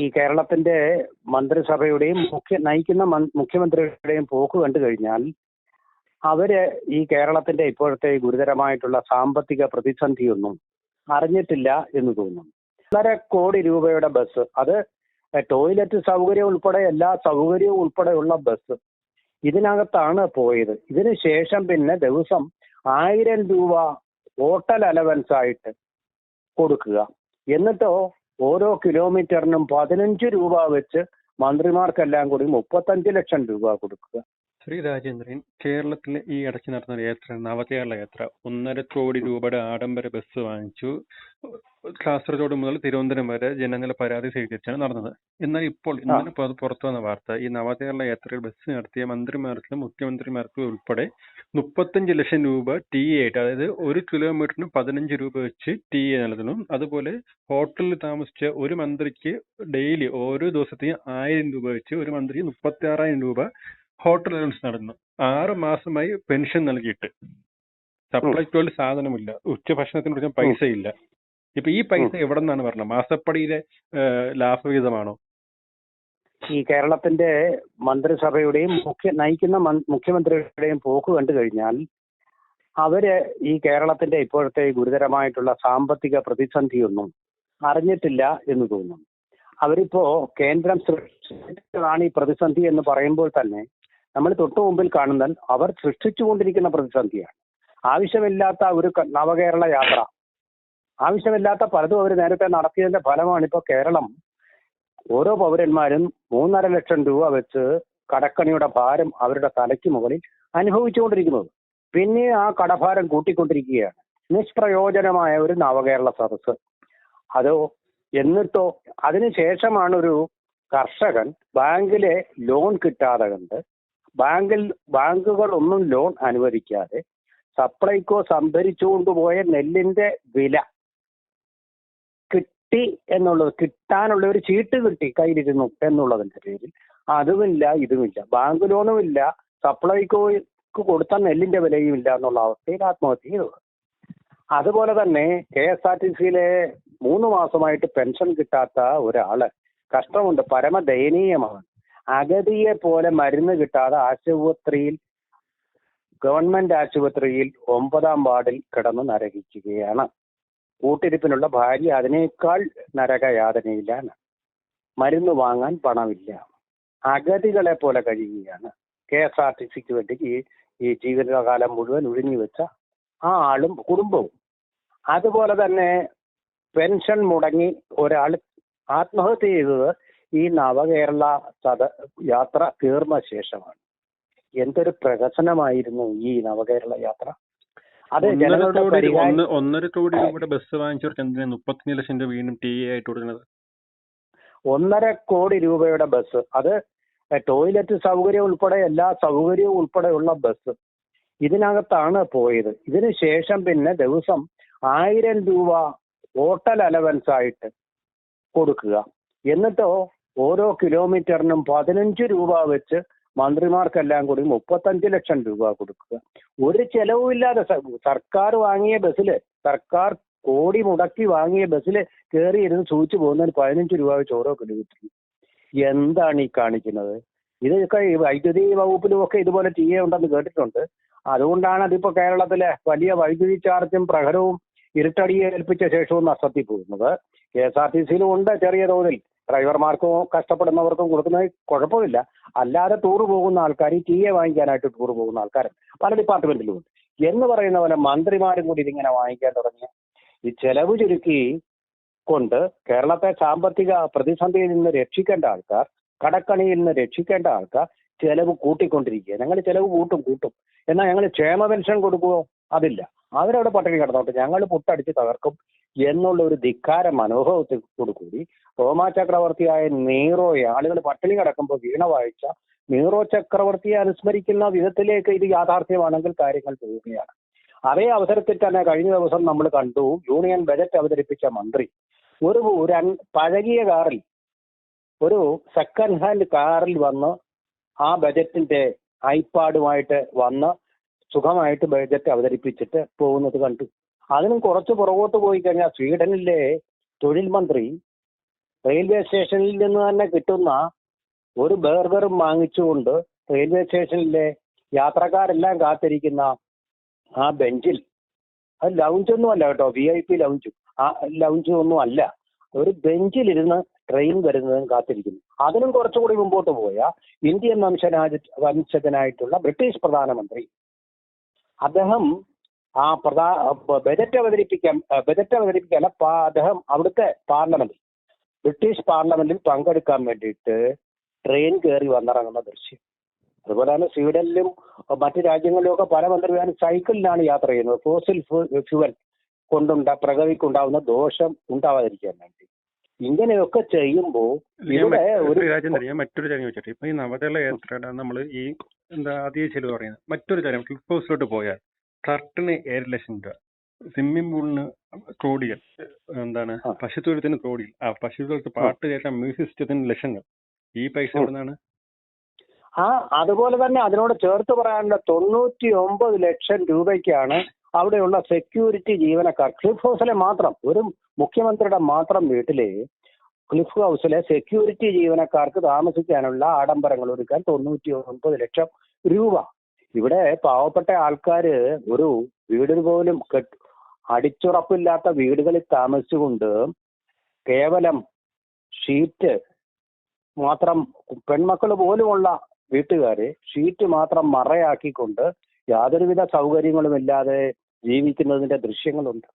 ഈ കേരളത്തിന്റെ മന്ത്രിസഭയുടെയും മുഖ്യ നയിക്കുന്ന മുഖ്യമന്ത്രിയുടെയും പോക്ക് കണ്ടു കഴിഞ്ഞാൽ അവർ ഈ കേരളത്തിന്റെ ഇപ്പോഴത്തെ ഗുരുതരമായിട്ടുള്ള സാമ്പത്തിക പ്രതിസന്ധിയൊന്നും അറിഞ്ഞിട്ടില്ല എന്ന് തോന്നുന്നു ഒന്നര കോടി രൂപയുടെ ബസ് അത് ടോയ്ലറ്റ് സൗകര്യം ഉൾപ്പെടെ എല്ലാ സൗകര്യവും ഉൾപ്പെടെയുള്ള ബസ് ഇതിനകത്താണ് പോയത്. ഇതിന് ശേഷം പിന്നെ ദിവസം ആയിരം രൂപ ഹോട്ടൽ അലവൻസ് ആയിട്ട് കൊടുക്കുക. എന്നിട്ടോ ഓരോ കിലോമീറ്ററിനും പതിനഞ്ച് രൂപ വെച്ച് മന്ത്രിമാർക്കെല്ലാം കൂടി മുപ്പത്തഞ്ച് ലക്ഷം രൂപ കൊടുക്കുക. ശ്രീ രാജേന്ദ്രൻ കേരളത്തിലെ ഈ ഇടയ്ക്ക് നടന്ന ഒരു യാത്ര നവകേരള യാത്ര ഒന്നര കോടി രൂപയുടെ ആഡംബര ബസ് വാങ്ങിച്ചു. കാസർഗോഡ് മുതൽ തിരുവനന്തപുരം വരെ ജനങ്ങളെ പരാതി സ്വീകരിച്ചാണ് നടന്നത്. എന്നാൽ ഇപ്പോൾ ഇന്നലെ പുറ- പുറത്തു വന്ന വാർത്ത ഈ നവകേരള യാത്രയിൽ ബസ് നടത്തിയ മന്ത്രിമാർക്കും മുഖ്യമന്ത്രിമാർക്കും ഉൾപ്പെടെ മുപ്പത്തഞ്ച് ലക്ഷം രൂപ ടി എ ആയിട്ട് അതായത് ഒരു കിലോമീറ്ററിന് പതിനഞ്ച് രൂപ വെച്ച് ടി എ നൽകുന്നു. അതുപോലെ ഹോട്ടലിൽ താമസിച്ച ഒരു മന്ത്രിക്ക് ഡെയിലി ഓരോ ദിവസത്തെയും ആയിരം രൂപ വെച്ച് ഒരു മന്ത്രിക്ക് മുപ്പത്തി ആറായിരം രൂപ അലവൻസ് നടന്നു. ആറ് മാസമായി പെൻഷൻ നൽകിയിട്ട്. സപ്ലൈ സപ്ലൈക്കോയിൽ സാധനമില്ല. ഉച്ചഭക്ഷണത്തിന് കൊടുക്കാൻ പൈസ ഇല്ല ഇപ്പൊ ഈ പൈസ എവിടെ നിന്നാണ് പറഞ്ഞത് മാസപ്പടിയിലെ ലാഭവിഹിതമാണോ? ഈ കേരളത്തിന്റെ മന്ത്രിസഭയുടെയും മുഖ്യ നയിക്കുന്ന മുഖ്യമന്ത്രിയുടെയും പോക്ക് കണ്ടു കഴിഞ്ഞാൽ അവർ ഈ കേരളത്തിന്റെ ഇപ്പോഴത്തെ ഗുരുതരമായിട്ടുള്ള സാമ്പത്തിക പ്രതിസന്ധിയൊന്നും അറിഞ്ഞിട്ടില്ല എന്ന് തോന്നുന്നു അവരിപ്പോ കേന്ദ്രം സൃഷ്ടിച്ചതാണ് ഈ പ്രതിസന്ധി എന്ന് പറയുമ്പോൾ തന്നെ നമ്മൾ തൊട്ടു മുമ്പിൽ കാണുന്ന അവർ സൃഷ്ടിച്ചുകൊണ്ടിരിക്കുന്ന പ്രതിസന്ധിയാണ്. ആവശ്യമില്ലാത്ത ഒരു നവകേരള യാത്ര. ആവശ്യമില്ലാത്ത പലതും അവർ നേരത്തെ നടത്തിയതിന്റെ ഫലമാണ് ഇപ്പോൾ കേരളം. ഓരോ പൗരന്മാരും മൂന്നര ലക്ഷം രൂപ വെച്ച് കടക്കണിയുടെ ഭാരം അവരുടെ തലയ്ക്ക് മുകളിൽ അനുഭവിച്ചുകൊണ്ടിരിക്കുന്നത്. പിന്നെ ആ കടഭാരം കൂട്ടിക്കൊണ്ടിരിക്കുകയാണ്. നിഷ്പ്രയോജനമായ ഒരു നവകേരള സദസ്സ്. അതോ എന്നിട്ടോ അതിനുശേഷമാണ് ഒരു കർഷകൻ ബാങ്കിലെ ലോൺ കിട്ടാതെ കണ്ട് ബാങ്കിൽ ബാങ്കുകളൊന്നും ലോൺ അനുവദിക്കാതെ സപ്ലൈകോ സംഭരിച്ചുകൊണ്ടുപോയ നെല്ലിന്റെ വില കിട്ടി എന്നുള്ളത് കിട്ടാനുള്ള ഒരു ചീട്ട് കിട്ടി കയ്യിലിരുന്നു എന്നുള്ളതിന്റെ പേരിൽ അതുമില്ല ഇതുമില്ല. ബാങ്ക് ലോണും ഇല്ല സപ്ലൈകോക്ക് കൊടുത്ത നെല്ലിന്റെ വിലയും ഇല്ല എന്നുള്ള അവസ്ഥയിൽ ആത്മഹത്യ ചെയ്തത് അതുപോലെ തന്നെ കെ എസ് ആർ ടി സിയിലെ മൂന്ന് മാസമായിട്ട് പെൻഷൻ കിട്ടാത്ത ഒരാൾ കഷ്ടമുണ്ട് പരമദയനീയമാണ്. അഗതിയെ പോലെ മരുന്ന് കിട്ടാതെ ആശുപത്രിയിൽ ഗവൺമെന്റ് ആശുപത്രിയിൽ ഒമ്പതാം വാർഡിൽ കിടന്ന് നരകിക്കുകയാണ്. കൂട്ടിരിപ്പിനുള്ള ഭാര്യ അതിനേക്കാൾ നരകയാതനയിലാണ് മരുന്ന് വാങ്ങാൻ പണമില്ല. അഗതികളെ പോലെ കഴിയുകയാണ്. കെ എസ് ആർ ടി സിക്ക് വേണ്ടി ഈ ഈ ജീവിതകാലം മുഴുവൻ ഒഴിഞ്ഞു വെച്ച ആ ആളും കുടുംബവും. അതുപോലെ തന്നെ പെൻഷൻ മുടങ്ങി ഒരാൾ ആത്മഹത്യ ചെയ്തത് ഈ നവകേരള സദ യാത്ര തീർന്ന ശേഷമാണ്. എന്തൊരു പ്രഹസനമായിരുന്നു ഈ നവകേരള യാത്ര. അത് ഒന്നര കോടി ഒന്നര കോടി രൂപയുടെ ബസ് വാങ്ങിച്ചവർക്ക് എന്തിനാ മുപ്പത്തഞ്ച് ലക്ഷം രൂപ വീണ്ടും ടി എ ആയിട്ട് കൊടുക്കുന്നത്. ഒന്നര കോടി രൂപയുടെ ബസ്. അത് ടോയ്ലറ്റ് സൗകര്യം ഉൾപ്പെടെ എല്ലാ സൗകര്യവും ഉൾപ്പെടെയുള്ള ബസ്. ഇതിനകത്താണ് പോയത്. ഇതിനു ശേഷം പിന്നെ ദിവസം ആയിരം രൂപ ഹോട്ടൽ അലവൻസ് ആയിട്ട് കൊടുക്കുക. എന്നിട്ടോ ഓരോ കിലോമീറ്ററിനും പതിനഞ്ച് രൂപ വെച്ച് മന്ത്രിമാർക്കെല്ലാം കൂടി മുപ്പത്തഞ്ച് ലക്ഷം രൂപ കൊടുക്കുക. ഒരു ചെലവുമില്ലാതെ സർക്കാർ വാങ്ങിയ ബസ്സിൽ സർക്കാർ കോടി മുടക്കി വാങ്ങിയ ബസ്സിൽ കയറി ഇരുന്ന് സൂചിച്ചു പോകുന്നതിന് പതിനഞ്ച് രൂപ വെച്ച് ഓരോ കിലോമീറ്ററിന് എന്താണ് ഈ കാണിക്കുന്നത്? ഇതൊക്കെ വൈദ്യുതി വകുപ്പിലും ഒക്കെ ഇതുപോലെ എ ഉണ്ടെന്ന് കേട്ടിട്ടുണ്ട്. അതുകൊണ്ടാണ് അതിപ്പോ കേരളത്തിലെ വലിയ വൈദ്യുതി ചാർജും പ്രഹരവും ഇരുട്ടടിയെ ഏൽപ്പിച്ച ശേഷവും നഷ്ടത്തിൽ പോകുന്നത് കെ എസ് ആർ ടി സിയിലും ഉണ്ട് ചെറിയ തോതിൽ. ഡ്രൈവർമാർക്കും കഷ്ടപ്പെടുന്നവർക്കും കൊടുക്കുന്നത് കുഴപ്പമില്ല. അല്ലാതെ ടൂർ പോകുന്ന ആൾക്കാർ ടി എ വാങ്ങിക്കാനായിട്ട് ടൂർ പോകുന്ന ആൾക്കാർ പല ഡിപ്പാർട്ട്മെന്റിലും ഉണ്ട് എന്ന് പറയുന്ന പോലെ മന്ത്രിമാരും കൂടി ഇതിങ്ങനെ വാങ്ങിക്കാൻ തുടങ്ങി. ഈ ചെലവ് ചുരുക്കി കൊണ്ട് കേരളത്തെ സാമ്പത്തിക പ്രതിസന്ധിയിൽ നിന്ന് രക്ഷിക്കേണ്ട ആൾക്കാർ കടക്കണിയിൽ നിന്ന് രക്ഷിക്കേണ്ട ആൾക്കാർ ചെലവ് കൂട്ടിക്കൊണ്ടിരിക്കുക ഞങ്ങൾ ചെലവ് കൂട്ടും കൂട്ടും. എന്നാൽ ഞങ്ങൾ ക്ഷേമ പെൻഷൻ കൊടുക്കുമോ അതില്ല. അവരവിടെ പട്ടിണി കിടന്നോട്ടെ ഞങ്ങൾ പുട്ടടിച്ച് തകർക്കും. എന്നുള്ള ഒരു ധിക്കാര മനോഭാവത്തോടു കൂടി റോമാ ചക്രവർത്തിയായ നീറോയെ ആളുകൾ പട്ടിണി കിടക്കുമ്പോൾ വീണ വായിച്ച നീറോ ചക്രവർത്തിയെ അനുസ്മരിക്കുന്ന വിധത്തിലേക്ക് ഇത് യാഥാർത്ഥ്യമാണെങ്കിൽ കാര്യങ്ങൾ പോവുകയാണ് അതേ അവസരത്തിൽ തന്നെ കഴിഞ്ഞ ദിവസം നമ്മൾ കണ്ടു യൂണിയൻ ബജറ്റ് അവതരിപ്പിച്ച മന്ത്രി. ഒരു പഴകിയ കാറിൽ ഒരു സെക്കൻഡ് ഹാൻഡ് കാറിൽ വന്ന് ആ ബജറ്റിന്റെ ഐപാഡുമായിട്ട് വന്ന് സുഖമായിട്ട് ബജറ്റ് അവതരിപ്പിച്ചിട്ട് പോകുന്നത് കണ്ടു. അതിനും കുറച്ച് പുറകോട്ട് പോയി കഴിഞ്ഞാൽ സ്വീഡനിലെ തൊഴിൽ മന്ത്രി റെയിൽവേ സ്റ്റേഷനിൽ നിന്ന് തന്നെ കിട്ടുന്ന ഒരു ബർഗറും വാങ്ങിച്ചുകൊണ്ട് റെയിൽവേ സ്റ്റേഷനിലെ യാത്രക്കാരെല്ലാം കാത്തിരിക്കുന്ന ആ ബെഞ്ചിൽ. അത് ലൗഞ്ചൊന്നും അല്ല കേട്ടോ വി ഐ പി ലൗഞ്ച് ആ ലൗഞ്ച് ഒന്നും അല്ല. ഒരു ബെഞ്ചിലിരുന്ന് ട്രെയിൻ വരുന്നതും കാത്തിരിക്കുന്നു. അതിനും കുറച്ചുകൂടി മുമ്പോട്ട് പോയ ഇന്ത്യൻ വംശനാജ വംശജനായിട്ടുള്ള ബ്രിട്ടീഷ് പ്രധാനമന്ത്രി. അദ്ദേഹം ആ പ്രധാ ബജറ്റ് അവതരിപ്പിക്കാൻ ബജറ്റ് അവതരിപ്പിക്കാൻ അദ്ദേഹം അവിടുത്തെ പാർലമെന്റിൽ ബ്രിട്ടീഷ് പാർലമെന്റിൽ പങ്കെടുക്കാൻ വേണ്ടിയിട്ട് ട്രെയിൻ കയറി വന്നിറങ്ങുന്ന ദൃശ്യം. അതുപോലെ തന്നെ സ്വീഡനിലും മറ്റു രാജ്യങ്ങളിലും ഒക്കെ പല മന്ത്രിമാരും സൈക്കിളിലാണ് യാത്ര ചെയ്യുന്നത്. ഫോസിൽ ഫ്യൂവൽ കൊണ്ടുണ്ട പ്രകൃതിക്കുണ്ടാവുന്ന ദോഷം ഉണ്ടാവാതിരിക്കാൻ വേണ്ടി. ഇങ്ങനെയൊക്കെ ചെയ്യുമ്പോൾ ഞാൻ മറ്റൊരു കാര്യം ചോദിച്ചോട്ടെ. ഇപ്പൊ ഈ നവകേരള യാത്രയുടെ നമ്മൾ ഈ എന്താ അതീ ചെലവ് പറയുന്നത് മറ്റൊരു കാര്യം ക്ലിഫ് ഹൗസിലോട്ട് പോയാൽ കർട്ടിന് ഏഴ് ലക്ഷം രൂപ. സ്വിമ്മിംഗ് പൂളിന് കോടികൾ എന്താണ്. പശുത്തൊഴുത്തിന് കോടികൾ ആ പശുത്തൊഴുത്ത് പാട്ട് കേൾക്കാൻ മ്യൂസിക് സിസ്റ്റത്തിന് ലക്ഷങ്ങൾ. ഈ പൈസ എവിടുന്നാണ്? ആ അതുപോലെ തന്നെ അതിനോട് ചേർത്ത് പറയാനുള്ള തൊണ്ണൂറ്റി ഒമ്പത് ലക്ഷം രൂപയ്ക്കാണ് അവിടെയുള്ള സെക്യൂരിറ്റി ജീവനക്കാർ. ക്ലിഫ് ഹൗസിലെ മാത്രം ഒരു മുഖ്യമന്ത്രിയുടെ മാത്രം വീട്ടിലെ ക്ലിഫ് ഹൗസിലെ സെക്യൂരിറ്റി ജീവനക്കാർക്ക് താമസിക്കാനുള്ള ആഡംബരങ്ങൾ ഒരുക്കാൻ തൊണ്ണൂറ്റി ഒൻപത് ലക്ഷം രൂപ ഇവിടെ പാവപ്പെട്ട ആൾക്കാര് ഒരു വീടിന് പോലും കെട്ട് അടിച്ചുറപ്പില്ലാത്ത വീടുകളിൽ താമസിച്ചുകൊണ്ട് കേവലം ഷീറ്റ് മാത്രം പെൺമക്കൾ പോലുമുള്ള വീട്ടുകാര് ഷീറ്റ് മാത്രം മറയാക്കിക്കൊണ്ട് യാതൊരുവിധ സൗകര്യങ്ങളുമില്ലാതെ ജീവിക്കുന്നതിന്റെ ദൃശ്യങ്ങളുണ്ട്.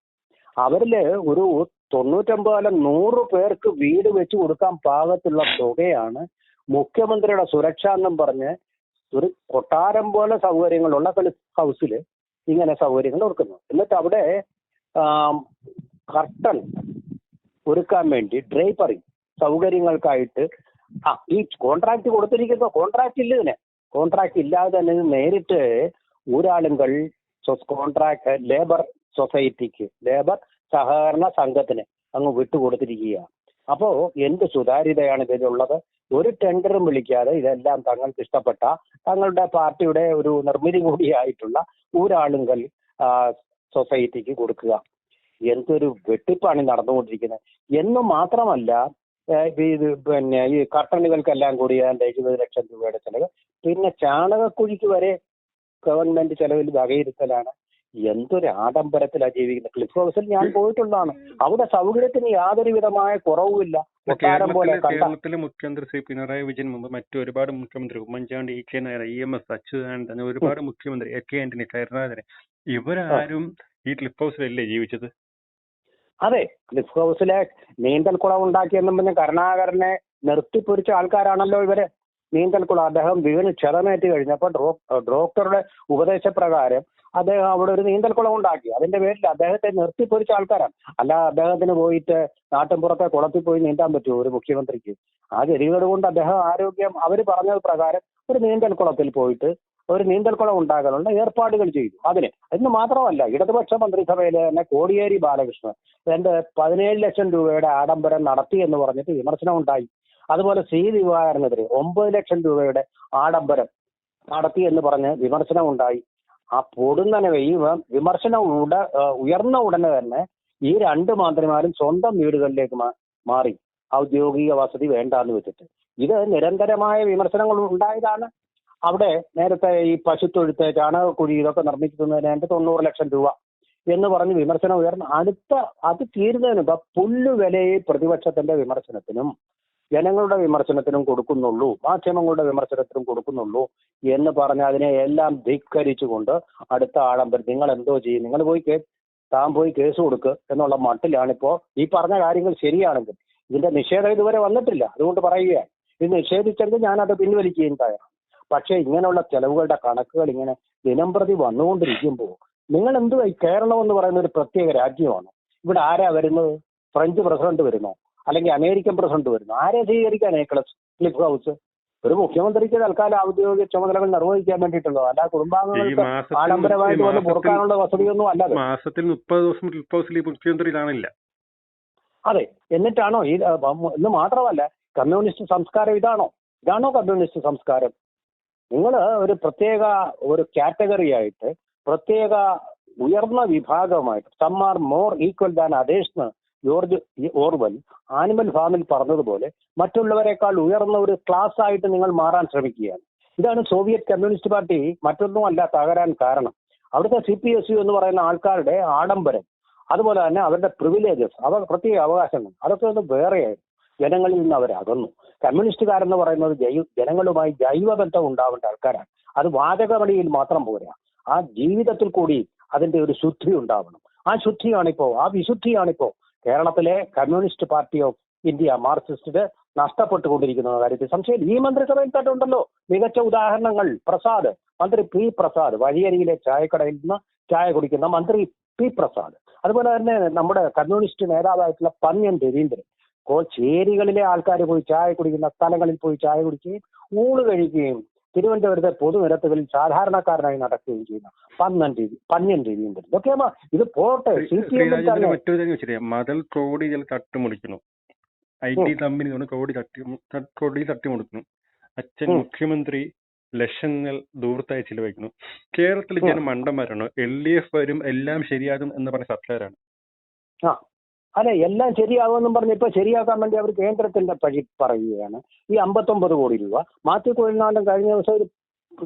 അവരിൽ ഒരു തൊണ്ണൂറ്റൊമ്പത് അല്ല നൂറ് പേർക്ക് വീട് വെച്ച് കൊടുക്കാൻ പാകത്തുള്ള തുകയാണ് മുഖ്യമന്ത്രിയുടെ സുരക്ഷ എന്നും പറഞ്ഞ് ഒരു കൊട്ടാരം പോലെ സൗകര്യങ്ങളുള്ള ഹൗസിൽ ഇങ്ങനെ സൗകര്യങ്ങൾ കൊടുക്കുന്നു എന്നിട്ട് അവിടെ കർട്ടൻ ഒരുക്കാൻ വേണ്ടി ഡ്രൈപ്പറിങ് സൗകര്യങ്ങൾക്കായിട്ട് ആ ഈ കോൺട്രാക്ട് കൊടുത്തിരിക്കുന്ന കോൺട്രാക്ട് ഇല്ല ഇതിന്. കോൺട്രാക്ട് ഇല്ലാതെ തന്നെ നേരിട്ട് ഊരാളുങ്കൾ കോൺട്രാക്ട് ലേബർ സൊസൈറ്റിക്ക് ലേബർ സഹകരണ സംഘത്തിന് അങ്ങ് വിട്ടുകൊടുത്തിരിക്കുക അപ്പോ എന്ത് സുതാര്യതയാണ് ഇതിലുള്ളത്? ഒരു ടെൻഡറും വിളിക്കാതെ ഇതെല്ലാം തങ്ങൾക്ക് ഇഷ്ടപ്പെട്ട തങ്ങളുടെ പാർട്ടിയുടെ ഒരു നിർമ്മിതി കൂടിയായിട്ടുള്ള ഊരാളുങ്കൽ സൊസൈറ്റിക്ക് കൊടുക്കുക. എന്തൊരു വെട്ടിപ്പാണ് നടന്നുകൊണ്ടിരിക്കുന്നത്. എന്ന് മാത്രമല്ല ഇത് പിന്നെ ഈ കർട്ടനുകൾക്കെല്ലാം കൂടി ഏതാണ്ട് എഴുപത് ലക്ഷം രൂപയുടെ ചെലവ്. പിന്നെ ചാണകക്കുഴിക്ക് വരെ ഗവൺമെന്റ് ചെലവിൽ വകയിരുത്തലാണ്. എന്തൊരു ആഡംബരത്തിലാണ് ജീവിക്കുന്നത് ക്ലിഫ് ഹൗസിൽ ഞാൻ പോയിട്ടുള്ളതാണ്. അവിടെ സൗകര്യത്തിന് യാതൊരു വിധമായ കുറവുമില്ല. കേരളത്തിലെ മുഖ്യമന്ത്രി ശ്രീ പിണറായി വിജയൻ മുമ്പ് മറ്റു ഒരുപാട് മുഖ്യമന്ത്രി Oommen Chandy E K Nayar E M S Achuthanandan ഒരുപാട് മുഖ്യമന്ത്രി എ കെ ആന്റണി കരുണാകരൻ. ഇവരാരും ഈ ക്ലിഫ് ഹൗസിലല്ലേ ജീവിച്ചത്? അതെ ക്ലിഫ് ഹൗസിലെ നീന്തൽക്കുളം ഉണ്ടാക്കിയെന്നും പറഞ്ഞ് കരുണാകരനെ നിർത്തിപ്പൊരിച്ച ആൾക്കാരാണല്ലോ ഇവർ. നീന്തൽക്കുളം അദ്ദേഹം വീണ് ക്ഷതമേറ്റ് കഴിഞ്ഞപ്പോൾ ഡോക്ടറുടെ ഉപദേശപ്രകാരം അദ്ദേഹം അവിടെ ഒരു നീന്തൽക്കുളം ഉണ്ടാക്കി. അതിന്റെ പേരിൽ അദ്ദേഹത്തെ നിർത്തിപ്പൊരിച്ച ആൾക്കാരാണ്. അല്ല അദ്ദേഹത്തിന് പോയിട്ട് നാട്ടിൻപുറത്തെ കുളത്തിൽ പോയി നീന്താൻ പറ്റുമോ ഒരു മുഖ്യമന്ത്രിക്ക്? ആ ഗതികേട് കൊണ്ട് അദ്ദേഹം ആരോഗ്യം അവർ പറഞ്ഞത് പ്രകാരം ഒരു നീന്തൽക്കുളത്തിൽ പോയിട്ട് ഒരു നീന്തൽക്കുളം ഉണ്ടാകാനുള്ള ഏർപ്പാടുകൾ ചെയ്തു. അതിന് എന്ന് മാത്രമല്ല ഇടതുപക്ഷ മന്ത്രിസഭയിലെ തന്നെ കോടിയേരി ബാലകൃഷ്ണൻ രണ്ട് പതിനേഴ് ലക്ഷം രൂപയുടെ ആഡംബരം നടത്തി എന്ന് പറഞ്ഞിട്ട് വിമർശനം ഉണ്ടായി. അതുപോലെ സി ദിവാകരനെതിരെ ഒമ്പത് ലക്ഷം രൂപയുടെ ആഡംബരം നടത്തി എന്ന് പറഞ്ഞ് വിമർശനം ഉണ്ടായി ആ പൊടുന്നനെ ഈ വിമർശനം ഉട ഉയർന്ന ഉടനെ തന്നെ ഈ രണ്ട് മന്ത്രിമാരും സ്വന്തം വീടുകളിലേക്ക് മാറി. ഔദ്യോഗിക വസതി വേണ്ടാന്ന് വെച്ചിട്ട്. ഇത് നിരന്തരമായ വിമർശനങ്ങൾ ഉണ്ടായതാണ്. അവിടെ നേരത്തെ ഈ പശുത്തൊഴുത്ത് ചാണകക്കുഴി ഇതൊക്കെ നിർമ്മിക്കുന്നതിന് വേണ്ടി തൊണ്ണൂറ് ലക്ഷം രൂപ എന്ന് പറഞ്ഞ് വിമർശനം ഉയർന്നു അടുത്ത അത് തീരുന്നതിന് മുമ്പ് പുല്ലുവിലയെ പ്രതിപക്ഷത്തിന്റെ വിമർശനത്തിനും ജനങ്ങളുടെ വിമർശനത്തിനും കൊടുക്കുന്നുള്ളൂ മാധ്യമങ്ങളുടെ വിമർശനത്തിനും കൊടുക്കുന്നുള്ളൂ എന്ന് പറഞ്ഞ് അതിനെ എല്ലാം ധിക്കരിച്ചുകൊണ്ട് അടുത്ത ആഡംബരം നിങ്ങൾ എന്തോ ചെയ്യും? നിങ്ങൾ പോയി കേ താൻ പോയി കേസ് കൊടുക്ക് എന്നുള്ള മട്ടിലാണിപ്പോ ഈ പറഞ്ഞ കാര്യങ്ങൾ ശരിയാണെങ്കിൽ. ഇതിന്റെ നിഷേധം ഇതുവരെ വന്നിട്ടില്ല അതുകൊണ്ട് പറയുകയാണ്. ഇത് നിഷേധിച്ചെങ്കിൽ ഞാനത് പിൻവലിക്കുകയും തയ്യാറാണ്. പക്ഷേ ഇങ്ങനെയുള്ള ചെലവുകളുടെ കണക്കുകൾ ഇങ്ങനെ ദിനം പ്രതി വന്നുകൊണ്ടിരിക്കുമ്പോൾ നിങ്ങൾ എന്തുവായി കേരളം എന്ന് പറയുന്ന ഒരു പ്രത്യേക രാജ്യമാണ്. ഇവിടെ ആരാ വരുന്നത്? ഫ്രഞ്ച് പ്രസിഡന്റ് വരുന്നോ? അല്ലെങ്കിൽ അമേരിക്കൻ പ്രസിഡന്റ് വരുന്നു. ആരെ സ്വീകരിക്കാൻ ഏക്ലസ് ക്ലിഫ് ഹൗസ്? ഒരു മുഖ്യമന്ത്രിക്ക് തൽക്കാലം ഔദ്യോഗിക ചുമതലകൾ നിർവഹിക്കാൻ വേണ്ടിയിട്ടുള്ളൂ അല്ല കുടുംബാംഗങ്ങൾക്ക് ആഡംബരമായിട്ട് വന്ന് പുറത്താനുള്ള വസതിയൊന്നും അല്ല മാസത്തിൽ മുപ്പത് ദിവസം ക്ലിഫ് ഹൗസിൽ ഈ മുഖ്യമന്ത്രി കാണില്ല അതെ എന്നിട്ടാണോ ഈ എന്ന് മാത്രമല്ല കമ്മ്യൂണിസ്റ്റ് സംസ്കാരം ഇതാണോ? ഇതാണോ കമ്മ്യൂണിസ്റ്റ് സംസ്കാരം? നിങ്ങൾ ഒരു പ്രത്യേക ഒരു കാറ്റഗറി ആയിട്ട് പ്രത്യേക ഉയർന്ന വിഭാഗമായിട്ട് some are more equal than others George Orwell Animal ഫാമിൽ പറഞ്ഞതുപോലെ മറ്റുള്ളവരെക്കാൾ ഉയർന്ന ഒരു ക്ലാസ് ആയിട്ട് നിങ്ങൾ മാറാൻ ശ്രമിക്കുകയാണ്. ഇതാണ് സോവിയറ്റ് കമ്മ്യൂണിസ്റ്റ് പാർട്ടി മറ്റൊന്നുമല്ല തകരാൻ കാരണം. അവിടുത്തെ സി പി എസ് യു എന്ന് പറയുന്ന ആൾക്കാരുടെ ആഡംബരം അതുപോലെ തന്നെ അവരുടെ പ്രിവിലേജസ് അവർ പ്രത്യേക അവകാശങ്ങൾ അതൊക്കെ ഒന്ന് വേറെയായിരുന്നു ജനങ്ങളിൽ നിന്ന് അവരകന്നു കമ്മ്യൂണിസ്റ്റുകാരെന്ന് പറയുന്നത് ജൈവ ജനങ്ങളുമായി ജൈവബന്ധം ഉണ്ടാവേണ്ട ആൾക്കാരാണ്. അത് വാചകമടിയിൽ മാത്രം പോരാ. ആ ജീവിതത്തിൽ കൂടി അതിന്റെ ഒരു ശുദ്ധി ഉണ്ടാവണം. ആ ശുദ്ധിയാണിപ്പോ ആ വിശുദ്ധിയാണിപ്പോ. കേരളത്തിലെ Communist Party of India Marxist നഷ്ടപ്പെട്ടുകൊണ്ടിരിക്കുന്ന കാര്യത്തിൽ സംശയം. ഈ മന്ത്രിസഭയിൽ തന്നെ ഉണ്ടല്ലോ. മികച്ച ഉദാഹരണങ്ങൾ. പ്രസാദ്. മന്ത്രി പി പ്രസാദ്. വഴിയരിയിലെ ചായക്കടയിൽ നിന്ന് ചായ കുടിക്കുന്ന മന്ത്രി പി പ്രസാദ്. അതുപോലെ തന്നെ നമ്മുടെ കമ്മ്യൂണിസ്റ്റ് നേതാവായിട്ടുള്ള പന്യൻ രവീന്ദ്രൻ. കോച്ചേരികളിലെ ആൾക്കാർ പോയി ചായ കുടിക്കുന്ന സ്ഥലങ്ങളിൽ പോയി ചായ കുടിക്കുകയും ഊണ് കഴിക്കുകയും തിരുവനന്തപുരത്തെ പൊതുനിരത്തുകളിൽ സാധാരണക്കാരനായി നടക്കുകയും ചെയ്യുന്ന പന്നൻ രവി പന്യൻ വരും ഇതൊക്കെ ഇത് പോട്ടെ സി പി എമ്മിൽ മതൽ കോടി തട്ടിമുടിക്കുന്നു ഐ ടി കമ്പനി കോടി തട്ടി കോടി തട്ടിമുടിക്കുന്നു അച്ഛൻ മുഖ്യമന്ത്രി ലക്ഷങ്ങൾ ദൂരത്തായി ചിലവഴിക്കുന്നു. കേരളത്തിൽ ഞാൻ മണ്ടന്മാരാണ് എൽ ഡി എഫ് വരും എല്ലാം ശരിയാകും എന്ന് പറഞ്ഞ സർക്കാരാണ്. അതെ എല്ലാം ശരിയാകുമെന്നും പറഞ്ഞ് ഇപ്പൊ ശരിയാക്കാൻ വേണ്ടി അവർ കേന്ദ്രത്തിന്റെ പഴി പറയുകയാണ്. ഈ അമ്പത്തൊമ്പത് കോടി രൂപ മാത്യു കുഴൽനാടൻ കഴിഞ്ഞ ദിവസം ഒരു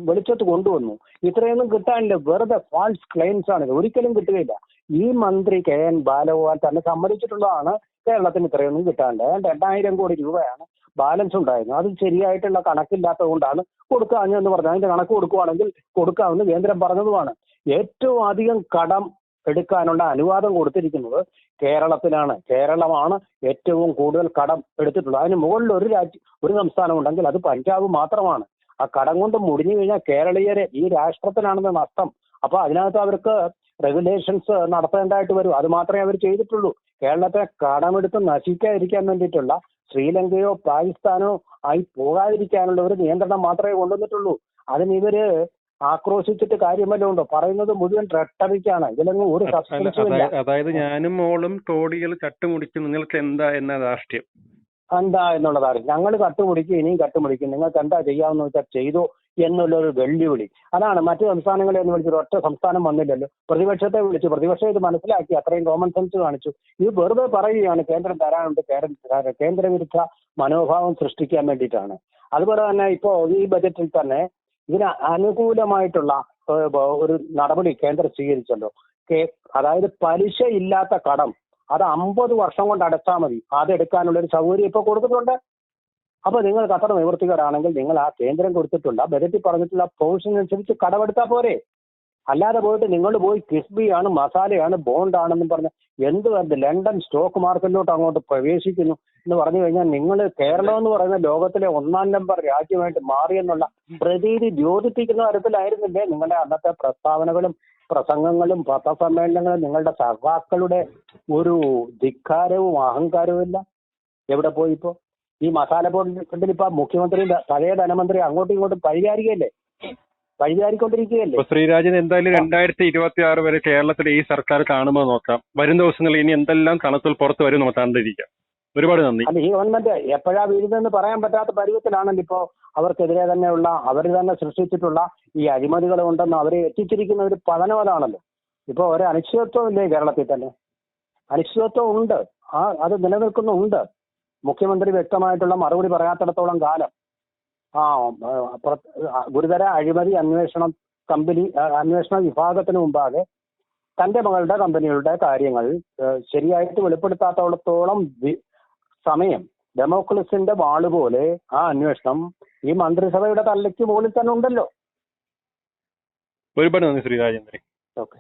വെളിച്ചത്ത് കൊണ്ടുവന്നു. ഇത്രയൊന്നും കിട്ടാനില്ല. വെറുതെ ഫാൾസ് ക്ലെയിംസ് ആണ്. ഒരിക്കലും കിട്ടുകയില്ല. ഈ മന്ത്രി കെ എൻ ബാലഗോപാൽ തന്നെ സമ്മതിച്ചിട്ടുള്ളതാണ് കേരളത്തിന് ഇത്രയൊന്നും കിട്ടാണ്ട്. ഏതാണ്ട് എണ്ണായിരം കോടി രൂപയാണ് ബാലൻസ് ഉണ്ടായിരുന്നു അത് ശരിയായിട്ടുള്ള കണക്കില്ലാത്തത് കൊണ്ടാണ് കൊടുക്കാഞ്ഞെന്ന് പറഞ്ഞത്. അതിന്റെ കണക്ക് കൊടുക്കുവാണെങ്കിൽ കൊടുക്കാമെന്ന് കേന്ദ്രം പറഞ്ഞതുമാണ്. ഏറ്റവും അധികം കടം എടുക്കാനുള്ള അനുവാദം കൊടുത്തിരിക്കുന്നത് കേരളത്തിനാണ് കേരളമാണ് ഏറ്റവും കൂടുതൽ കടം എടുത്തിട്ടുള്ളത്. അതിന് മുകളിൽ ഒരു രാജ്യം ഒരു സംസ്ഥാനം ഉണ്ടെങ്കിൽ അത് പഞ്ചാബ് മാത്രമാണ്. ആ കടം കൊണ്ട് മുടിഞ്ഞു കഴിഞ്ഞാൽ കേരളീയരെ ഈ രാഷ്ട്രത്തിനാണെന്ന് നഷ്ടം. അപ്പൊ അതിനകത്ത് അവർക്ക് റെഗുലേഷൻസ് നടത്തേണ്ടതായിട്ട് വരും. അത് മാത്രമേ അവർ ചെയ്തിട്ടുള്ളൂ. കേരളത്തെ കടമെടുത്ത് നശിക്കാതിരിക്കാൻ വേണ്ടിയിട്ടുള്ള ശ്രീലങ്കയോ പാകിസ്ഥാനോ ആയി പോകാതിരിക്കാനുള്ള ഒരു നിയന്ത്രണം മാത്രമേ കൊണ്ടുവന്നിട്ടുള്ളൂ. അതിന് ഇവർ ആക്രോശിച്ചിട്ട് കാര്യമല്ലോ ഉണ്ടോ? പറയുന്നത് മുഴുവൻ റെട്ടറിക്കാണ് ഇതിലൊന്നും ഒരു അല്ല, സബ്സ്റ്റൻസും ഇല്ല. അതായത് ഞാനും മോളും തോടികൾ തട്ടിമുടിക്കും നിങ്ങൾക്ക് എന്താ എന്ന രാഷ്ട്രീയം എന്താ എന്നുള്ളതാണ്. ഞങ്ങൾ കട്ടുമുടിക്കും ഇനിയും കട്ടുമുടിക്കും. നിങ്ങൾക്ക് എന്താ ചെയ്യാമെന്ന് വെച്ചാൽ ചെയ്തു എന്നുള്ള ഒരു വെല്ലുവിളി. അതാണ് മറ്റു സംസ്ഥാനങ്ങളെ എന്ന് വിളിച്ചൊരു ഒറ്റ സംസ്ഥാനം വന്നില്ലല്ലോ. പ്രതിപക്ഷത്തെ വിളിച്ചു. പ്രതിപക്ഷം ഇത് മനസ്സിലാക്കി. അത്രയും കോമൺ സെൻസ് കാണിച്ചു. ഇത് വെറുതെ പറയുകയാണ് കേന്ദ്രം തരാനുണ്ട് കേന്ദ്ര കേന്ദ്രവിരുദ്ധ മനോഭാവം സൃഷ്ടിക്കാൻ വേണ്ടിയിട്ടാണ്. അതുപോലെ തന്നെ ഇപ്പോൾ ഈ ബജറ്റിൽ തന്നെ ഇതിന് അനുകൂലമായിട്ടുള്ള ഒരു നടപടി കേന്ദ്രം സ്വീകരിച്ചല്ലോ. അതായത് പലിശ ഇല്ലാത്ത കടം അത് അമ്പത് വർഷം കൊണ്ട് അടച്ചാൽ മതി. അതെടുക്കാനുള്ള ഒരു സൗകര്യം ഇപ്പൊ കൊടുത്തിട്ടുണ്ട്. അപ്പൊ നിങ്ങൾ അത്ര നിവൃത്തികരാണെങ്കിൽ നിങ്ങൾ ആ കേന്ദ്രം കൊടുത്തിട്ടുള്ള ബജറ്റിൽ പറഞ്ഞിട്ടുള്ള പ്രൊവിഷൻ അനുസരിച്ച് കടമെടുത്താൽ പോരെ. അല്ലാതെ പോയിട്ട് നിങ്ങൾ പോയി കിസ്ബിയാണ് മസാലയാണ് ബോണ്ടാണെന്നും പറഞ്ഞ് എന്ത് ലണ്ടൻ സ്റ്റോക്ക് മാർക്കറ്റിലോട്ട് അങ്ങോട്ട് പ്രവേശിക്കുന്നു എന്ന് പറഞ്ഞു കഴിഞ്ഞാൽ നിങ്ങൾ കേരളം എന്ന് പറയുന്ന ലോകത്തിലെ ഒന്നാം നമ്പർ രാജ്യമായിട്ട് മാറി എന്നുള്ള പ്രതീതി ദ്യോതിപ്പിക്കുന്ന തരത്തിലായിരുന്നില്ലേ നിങ്ങളുടെ അന്നത്തെ പ്രസ്താവനകളും പ്രസംഗങ്ങളും പത്രസമ്മേളനങ്ങളും നിങ്ങളുടെ സഖാക്കളുടെ ഒരു ധിക്കാരവും അഹങ്കാരവും ഇല്ല എവിടെ പോയി ഇപ്പോ? ഈ മസാല ബോണ്ടിൽ ഇപ്പൊ മുഖ്യമന്ത്രി പഴയ ധനമന്ത്രി അങ്ങോട്ടും ഇങ്ങോട്ടും പരിചാരികയല്ലേ പരിചാരിക്കൊണ്ടിരിക്കുകയല്ലേ ഇപ്പൊ ശ്രീരാജൻ എന്തായാലും രണ്ടായിരത്തി ഇരുപത്തി ആറ് വരെ കേരളത്തിൽ ഈ സർക്കാർ കാണുമ്പോൾ നോക്കാം. വരും ദിവസങ്ങളിൽ ഇനി എന്തെല്ലാം തണുത്തിൽ പുറത്ത് വരും നമുക്ക് കണ്ടിരിക്കാം ഒരുപാട് നന്ദി. അല്ല ഈ ഗവൺമെന്റ് എപ്പോഴാ വീഴുന്നതെന്ന് പറയാൻ പറ്റാത്ത പരുവത്തിലാണല്ലോ ഇപ്പോ അവർക്കെതിരെ തന്നെയുള്ള അവർ തന്നെ സൃഷ്ടിച്ചിട്ടുള്ള ഈ അഴിമതികൾ ഉണ്ടെന്ന് അവരെ എത്തിച്ചിരിക്കുന്ന ഒരു പതനവലാണല്ലോ. ഇപ്പൊ ഒരു അനിശ്ചിതത്വം ഇല്ലേ കേരളത്തിൽ തന്നെ? അനിശ്ചിതത്വം ഉണ്ട്. ആ അത് നിലനിൽക്കുന്നുണ്ട്. മുഖ്യമന്ത്രി വ്യക്തമായിട്ടുള്ള മറുപടി പറയാത്തിടത്തോളം കാലം ആ ഗുരുതര അഴിമതി അന്വേഷണം കമ്പനി അന്വേഷണ വിഭാഗത്തിന് മുമ്പാകെ തന്റെ മകളുടെ കമ്പനികളുടെ കാര്യങ്ങൾ ശരിയായിട്ട് വെളിപ്പെടുത്താത്തോളത്തോളം സമയം ഡെമോക്രസിന്റെ വാൾ പോലെ ആ അന്വേഷണം ഈ മന്ത്രിസഭയുടെ തലയ്ക്ക് മുകളിൽ തന്നെ ഉണ്ടല്ലോ. ഒരുപാട് നന്ദി ശ്രീ രാജേന്ദ്രൻ. ഓക്കെ.